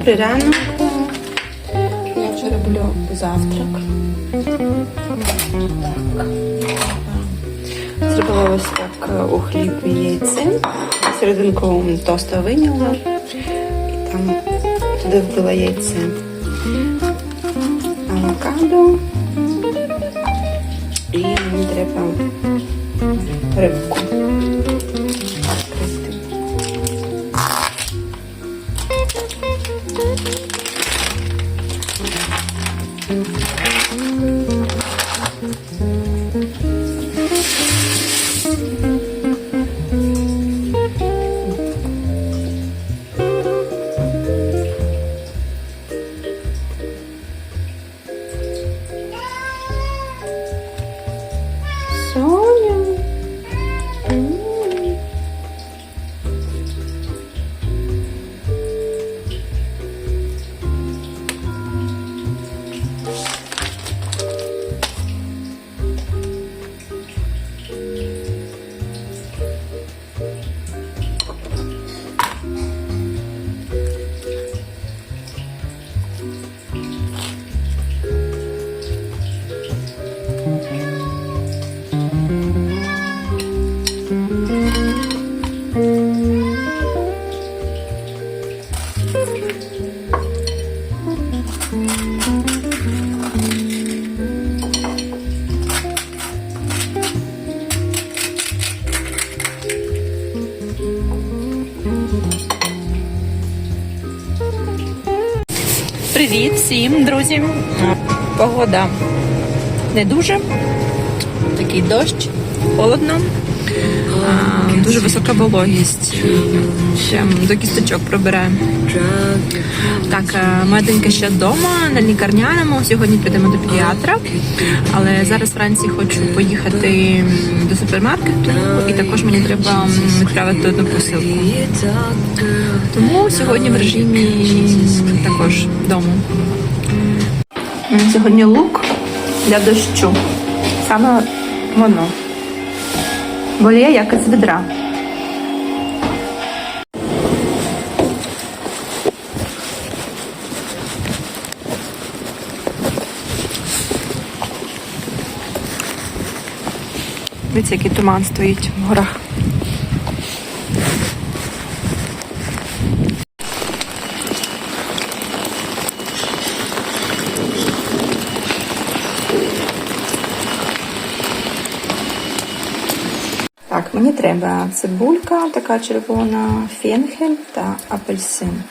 Добрий ранок. Я вже роблю завтрак. Зробила ось так е, у хліб яйце. Серединку тоста виняла. І там туди вбила яйце. Авокадо. І мені треба рибку. Привіт всім, друзі. Погода не дуже. Такий дощ, холодно. Дуже висока вологість. Ще до кісточок пробирає. Так, е, моя ще вдома на лікарняному. Сьогодні підемо до педіатра. Але зараз вранці хочу поїхати до супермаркету, і також мені треба відправити одну посилку. Тому сьогодні в режимі також дому. Сьогодні лук для дощу. Саме воно. Боліє як із відра. Дивіться, який туман стоїть в горах. Так, мені треба цибулька, така червона, фенхель та апельсин.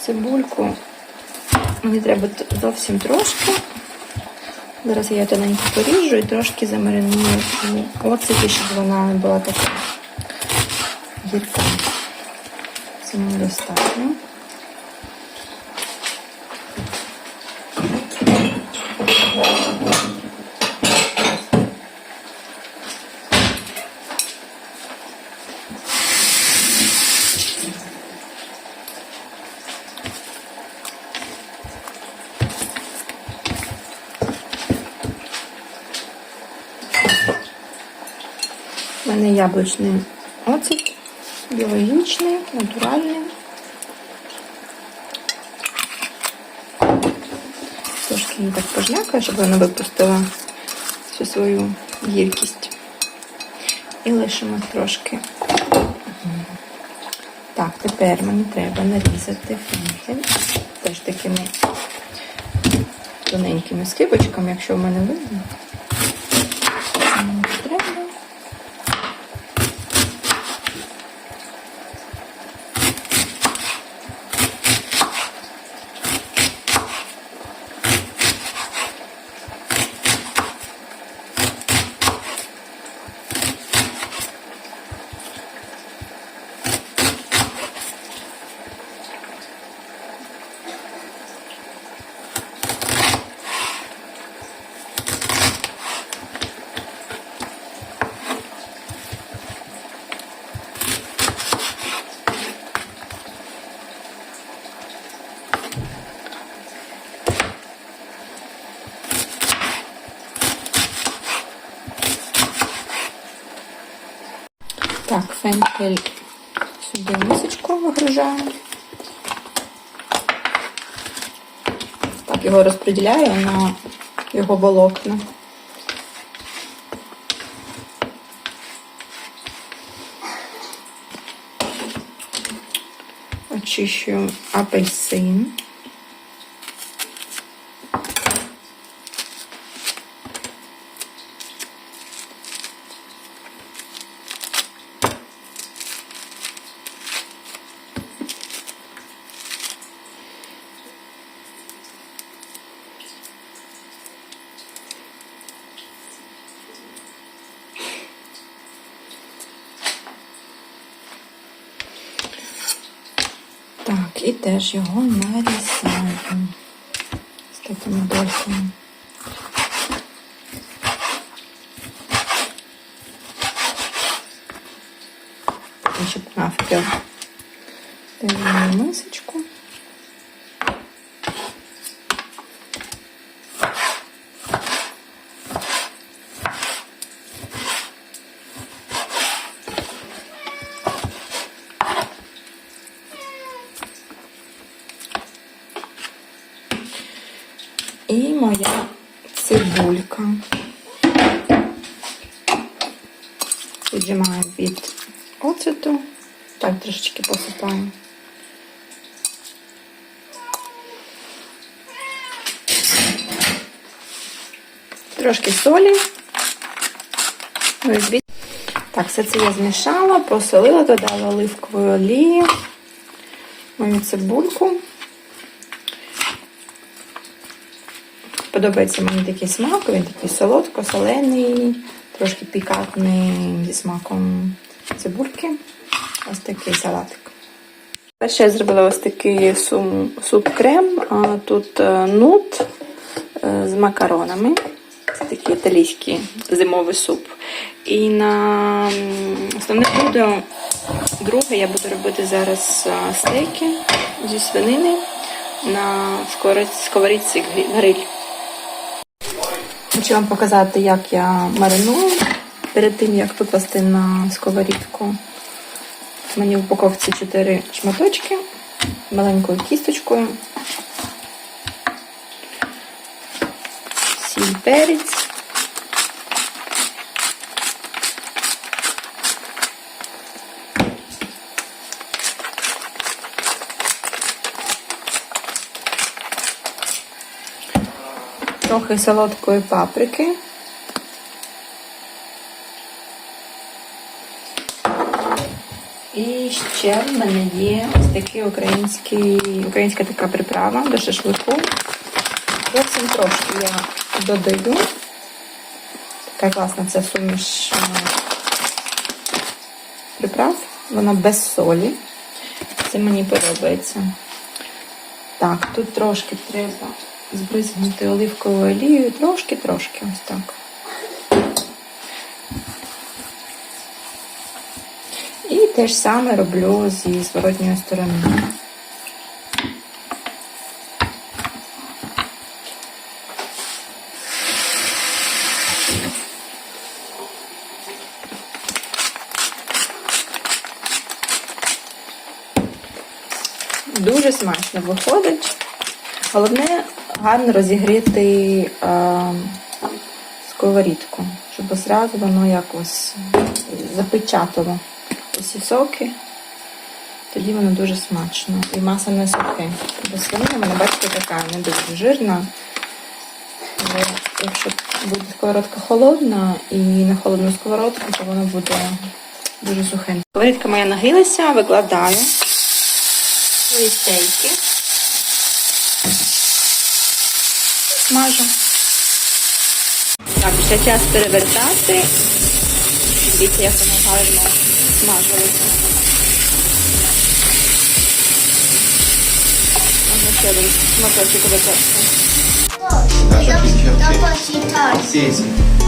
Цибульку мені треба зовсім трошки. Зараз я тоненько поріжу і трошки замариную у оцеті, щоб вона не була така гірка. Це мені достатньо. У мене яблучний оцет, біологічний, натуральний. Трошки її так пожмякаю, щоб вона випустила всю свою гіркість. І лишимо трошки. Так, тепер мені треба нарізати фенхель. Теж такими тоненькими скибочками, якщо в мене видно. Так, фенкель сюди в мисочку вигружаємо. Так, його розподіляю на його волокна. Очищую апельсин. Так, і теж його нарізаю з такими дольками. Щоб навпіл Даємо мисочку. І моя цибулька. Віджимаю від оцету. Так, трошечки посипаю. Трошки солі. Ну. Так, все це я змішала, посолила, додала оливкової олії, мою цибульку. Подобається мені такий смак, він такий солодко-солений, трошки пікантний зі смаком цибульки. Ось такий салатик. Перше я зробила ось такий суп-крем. Тут е, нут е, з макаронами. Це такий італійський зимовий суп. І на основне блюдо друге я буду робити зараз е, стейки зі свинини на сковорід- сковорідці гриль. Хочу вам показати, як я мариную перед тим, як викласти на сковорідку. Мені в упаковці 4 шматочки маленькою кісточкою. Сіль перець. Трохи солодкої паприки. І ще в мене є ось такий український, українська така приправа до шашлику. Зовсім трошки я додаю. Така класна ця суміш е, приправ. Вона без солі. Це мені подобається. Так, тут трошки треба збризгнути оливковою олією. Трошки-трошки ось так. І те ж саме роблю зі зворотньої сторони. Дуже смачно виходить. Головне гарно розігріти е, сковорідку, щоб зразу воно якось запечатало усі соки. Тоді воно дуже смачно. І маса не сухе. Бо свинина, мене бачите, така не дуже жирна. Але якщо буде сковородка холодна і на холодну сковородку, то воно буде дуже сухе. Сковорідка моя нагрілася, викладаю свої стейки. Смажу. Так, ще час перевертати. Дивіться, як воно гарно смажилося. Можна ще один шматочок si toglie. Sì, sì.